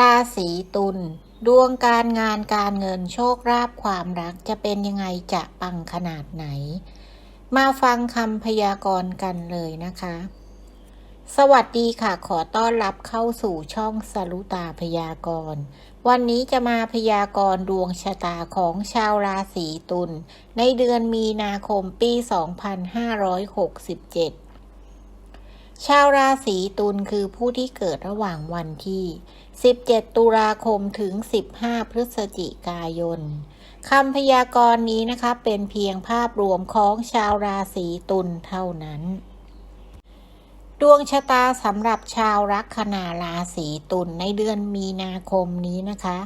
ราศีตุลดวงการงานการเงินโชคลาภความรักจะเป็นยังไงจะปังขนาดไหน มาฟังคำพยากรณ์กันเลยนะคะ สวัสดีค่ะ ขอต้อนรับเข้าสู่ช่องสรุตาพยากรณ์ วันนี้จะมาพยากรณ์ดวงชะตาของชาวราศีตุลในเดือนมีนาคมปี 2567 ชาวราศีตุลคือผู้ที่เกิดระหว่างวันที่ 17 ตุลาคมถึง 15 พฤศจิกายนคำพยากรณ์นี้นะคะเป็นเพียงภาพรวมของชาวราศีตุลเท่านั้น ดวงชะตาสำหรับชาวลัคนาราศีตุลในเดือนมีนาคมนี้นะคะ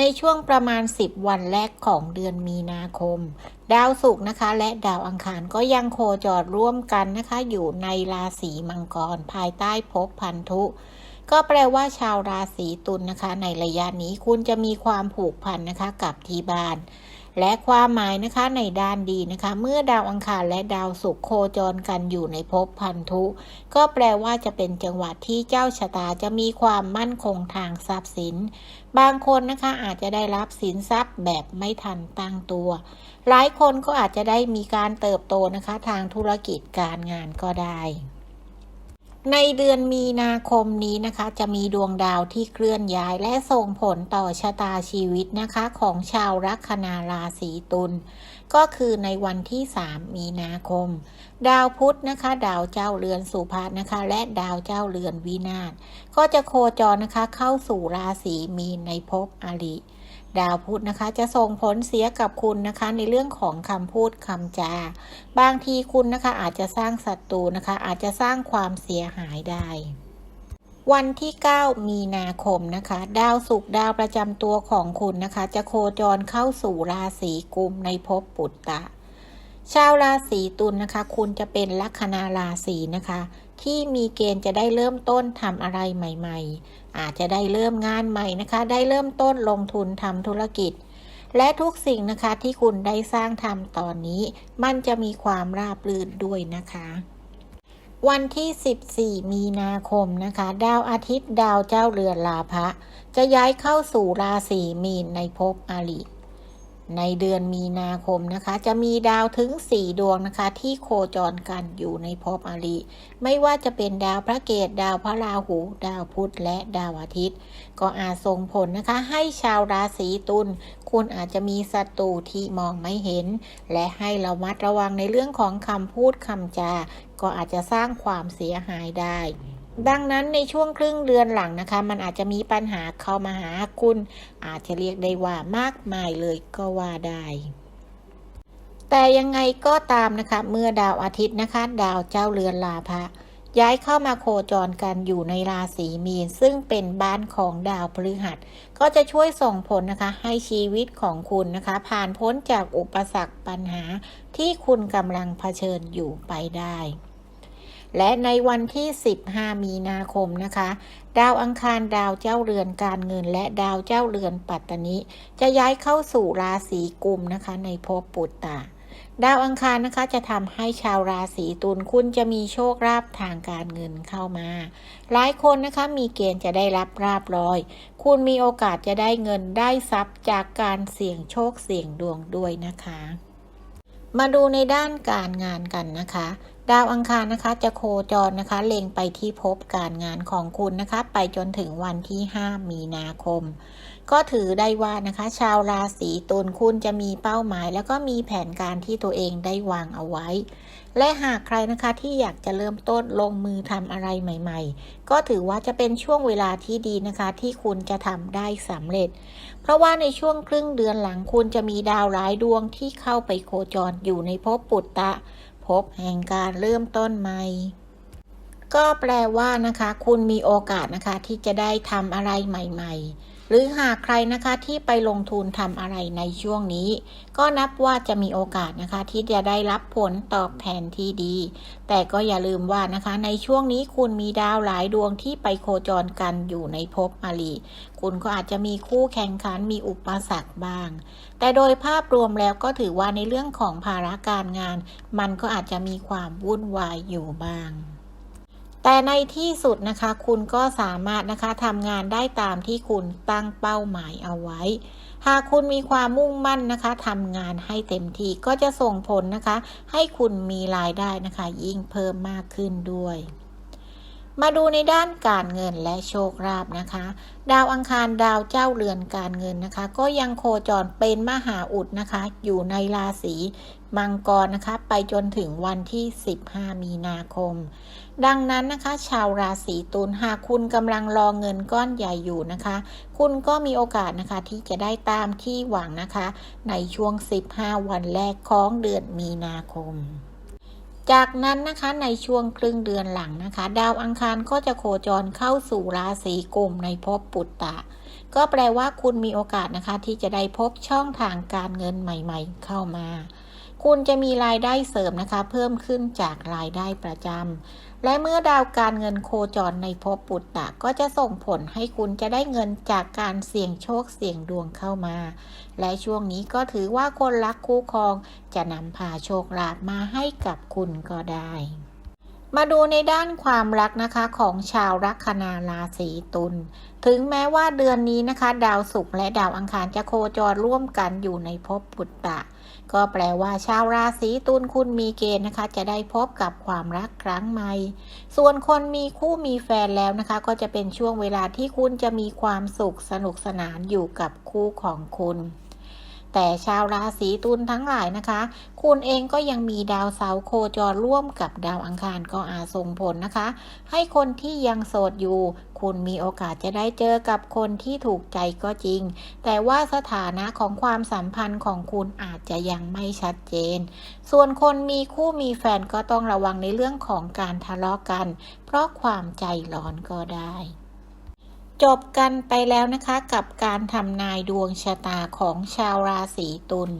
ในช่วงประมาณ 10 วันแรกของเดือนมีนาคม ดาวศุกร์นะคะ และดาวอังคารก็ยังโคจรร่วมกันนะคะ อยู่ในราศีมังกร ภายใต้ภพพันธุ ก็แปลว่าชาวราศีตุลนะคะ ในระยะนี้คุณจะมีความผูกพันนะคะกับที่บ้าน และความหมายนะคะในด้านดีนะคะ เมื่อดาวอังคารและดาวศุกร์โคจรกันอยู่ในภพพันธุ ก็แปลว่าจะเป็นจังหวะที่เจ้าชะตาจะมีความมั่นคงทางทรัพย์สิน บางคนนะคะอาจจะได้รับสินทรัพย์แบบไม่ทันตั้งตัว หลายคนก็อาจจะได้มีการเติบโตนะคะ ทางธุรกิจการงานก็ได้ ในเดือนมีนาคมนี้นะคะ จะมีดวงดาวที่เคลื่อนย้ายและส่งผลต่อชะตาชีวิตนะคะ ของชาวลัคนาราศีตุลก็คือในวันที่ 3 มีนาคม ดาวพุธนะคะ ดาวเจ้าเรือนสุภาษนะคะ และดาวเจ้าเรือนวินาศก็จะโคจรนะคะเข้าสู่ราศีมีนในภพอริ ดาวพุธนะคะ จะส่งผลเสียกับคุณนะคะ ในเรื่องของคำพูดคำจา บางทีคุณนะคะอาจจะสร้างศัตรูนะคะ อาจจะสร้างความเสียหายได้วันที่ 9 มีนาคมนะคะ ดาวศุกร์ดาวประจำตัวของคุณนะคะ จะโคจรเข้าสู่ราศีกุมในภพปุตตะ ชาวราศีตุลนะคะ คุณจะเป็นลัคนาราศีนะคะ ที่มีเกณฑ์จะได้เริ่มต้นทำอะไรใหม่ ๆ อาจจะได้เริ่มงานใหม่นะคะ ได้เริ่มต้นลงทุนทำธุรกิจ และทุกสิ่งนะคะที่คุณได้สร้างทำตอนนี้ มันจะมีความราบรื่นด้วยนะคะ วันที่ 14 มีนาคมนะคะ ดาวอาทิตย์ดาวเจ้าเรือนลาภะจะย้ายเข้าสู่ราศีมีนในภพอริ ในเดือนมีนาคมนะคะ จะมีดาวถึง 4 ดวงนะคะ ที่โคจรกันอยู่ในภพอริ ไม่ว่าจะเป็นดาวพระเกตดาวพระราหู ดาวพุธและดาวอาทิตย์ ก็อาจส่งผลนะคะ ให้ชาวราศีตุลคุณอาจจะมีศัตรูที่มองไม่เห็น และให้เรามัดระวังในเรื่องของคำพูดคำจาก็อาจจะสร้างความเสียหายได้ ดังนั้นในช่วงครึ่งเดือนหลังนะคะ มันอาจจะมีปัญหาเข้ามาหาคุณ อาจจะเรียกได้ว่ามากมายเลยก็ว่าได้แต่ยังไงก็ตามนะคะ เมื่อดาวอาทิตย์นะคะ ดาวเจ้าเรือนลาภะย้ายเข้ามาโคจรกันอยู่ในราศีมีน ซึ่งเป็นบ้านของดาวพฤหัส ก็จะช่วยส่งผลนะคะ ให้ชีวิตของคุณนะคะ ผ่านพ้นจากอุปสรรคปัญหาที่คุณกำลังเผชิญอยู่ไปได้ และในวันที่ 15 มีนาคมนะคะ ดาวอังคารดาวเจ้าเรือนการเงิน และดาวเจ้าเรือนปัตตนิจะย้ายเข้าสู่ราศีกุมนะคะ ในภพปุตตะดาวอังคารนะคะจะทำให้ชาวราศีตุลคุณจะมีโชคลาภทางการเงินเข้ามา หลายคนนะคะมีเกณฑ์จะได้รับราบรอย คุณมีโอกาสจะได้เงินได้ทรัพย์จากการเสี่ยงโชคเสี่ยงดวงด้วยนะคะ มาดูในด้านการงานกันนะคะ ดาวอังคารนะคะ จะโคจรนะคะ เล็งไปที่ภพการงานของคุณนะคะ ไปจนถึงวันที่ 5 มีนาคม ก็ถือได้ว่านะคะ ชาวราศีตุลคุณจะมีเป้าหมาย แล้วก็มีแผนการที่ตัวเองได้วางเอาไว้ และหากใครนะคะที่อยากจะเริ่มต้นลงมือทำอะไรใหม่ ๆ ก็ถือว่าจะเป็นช่วงเวลาที่ดีนะคะ ที่คุณจะทำได้สำเร็จ เพราะว่าในช่วงครึ่งเดือนหลังคุณจะมีดาวร้ายดวงที่เข้าไปโคจรอยู่ในภพปุตตะ ภพแห่งการเริ่มต้นใหม่ก็แปลว่านะคะ คุณมีโอกาสนะคะที่จะได้ทำอะไรใหม่ๆ หรือหากใครนะคะที่ไปลงทุนทำอะไรในช่วงนี้ ก็นับว่าจะมีโอกาสนะคะที่จะได้รับผลตอบแทนที่ดี แต่ก็อย่าลืมว่านะคะ ในช่วงนี้คุณมีดาวหลายดวงที่ไปโคจรกันอยู่ในภพอริคุณก็อาจจะมีคู่แข่งขันมีอุปสรรคบ้าง แต่โดยภาพรวมแล้วก็ถือว่าในเรื่องของภาระการงาน มันก็อาจจะมีความวุ่นวายอยู่บ้าง แต่ในที่สุดนะคะ คุณก็สามารถนะคะทำงานได้ตามที่คุณตั้งเป้าหมายเอาไว้ หากคุณมีความมุ่งมั่นนะคะทำงานให้เต็มที่ก็จะส่งผลนะคะ ให้คุณมีรายได้นะคะ ยิ่งเพิ่มมากขึ้นด้วย มาดูในด้านการเงินและโชคลาภนะคะ ดาวอังคารดาวเจ้าเรือนการเงินนะคะ ก็ยังโคจรเป็นมหาอุดนะคะ อยู่ในราศีมังกรนะคะ ไปจนถึงวันที่ 15 มีนาคม ดังนั้นนะคะ ชาวราศีตุลหากคุณกำลังรอเงินก้อนใหญ่อยู่นะคะ คุณก็มีโอกาสนะคะที่จะได้ตามที่หวังนะคะ ในช่วง 15 วันแรกของเดือนมีนาคม จากนั้นนะคะในช่วงครึ่งเดือนหลังนะคะ ดาวอังคารก็จะโคจรเข้าสู่ราศีกุมในภพปุตตะ ก็แปลว่าคุณมีโอกาสนะคะ ที่จะได้พบช่องทางการเงินใหม่ๆ เข้ามา คุณจะมีรายได้เสริมนะคะ เพิ่มขึ้นจากรายได้ประจำ และเมื่อดาวการเงินโคจรในภพปุตตะก็จะส่งผลให้คุณจะได้เงินจากการเสี่ยงโชคเสี่ยงดวงเข้ามา และช่วงนี้ก็ถือว่าคนรักคู่ครองจะนำพาโชคลาภมาให้กับคุณก็ได้ มาดูในด้านความรักนะคะของชาวลัคนาราศีตุล ถึงแม้ว่าเดือนนี้นะคะ ดาวศุกร์และดาวอังคารจะโคจรร่วมกันอยู่ในภพปุตตะ ก็แปลว่าชาวราศีตุลคุณมีเกณฑ์นะคะ จะได้พบกับความรักครั้งใหม่ ส่วนคนมีคู่มีแฟนแล้วนะคะ ก็จะเป็นช่วงเวลาที่คุณจะมีความสุขสนุกสนานอยู่กับคู่ของคุณ แต่ชาวราศีตุลทั้งหลายนะคะ คุณเองก็ยังมีดาวเสาร์โคจรร่วมกับดาวอังคารก็อาจส่งผลนะคะ ให้คนที่ยังโสดอยู่ คุณมีโอกาสจะได้เจอกับคนที่ถูกใจก็จริง แต่ว่าสถานะของความสัมพันธ์ของคุณอาจจะยังไม่ชัดเจน ส่วนคนมีคู่มีแฟนก็ต้องระวังในเรื่องของการทะเลาะกัน เพราะความใจร้อนก็ได้ จบกันไปแล้วนะคะกับการทำนายดวงชะตาของชาวราศีตุล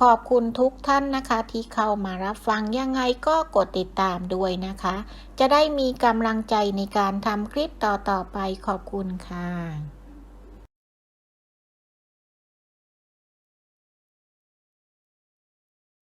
ขอบคุณทุกท่านนะคะที่เข้ามารับฟังยังไงก็กดติดตามด้วยนะคะ จะได้มีกำลังใจในการทำคลิปต่อๆไปขอบคุณค่ะ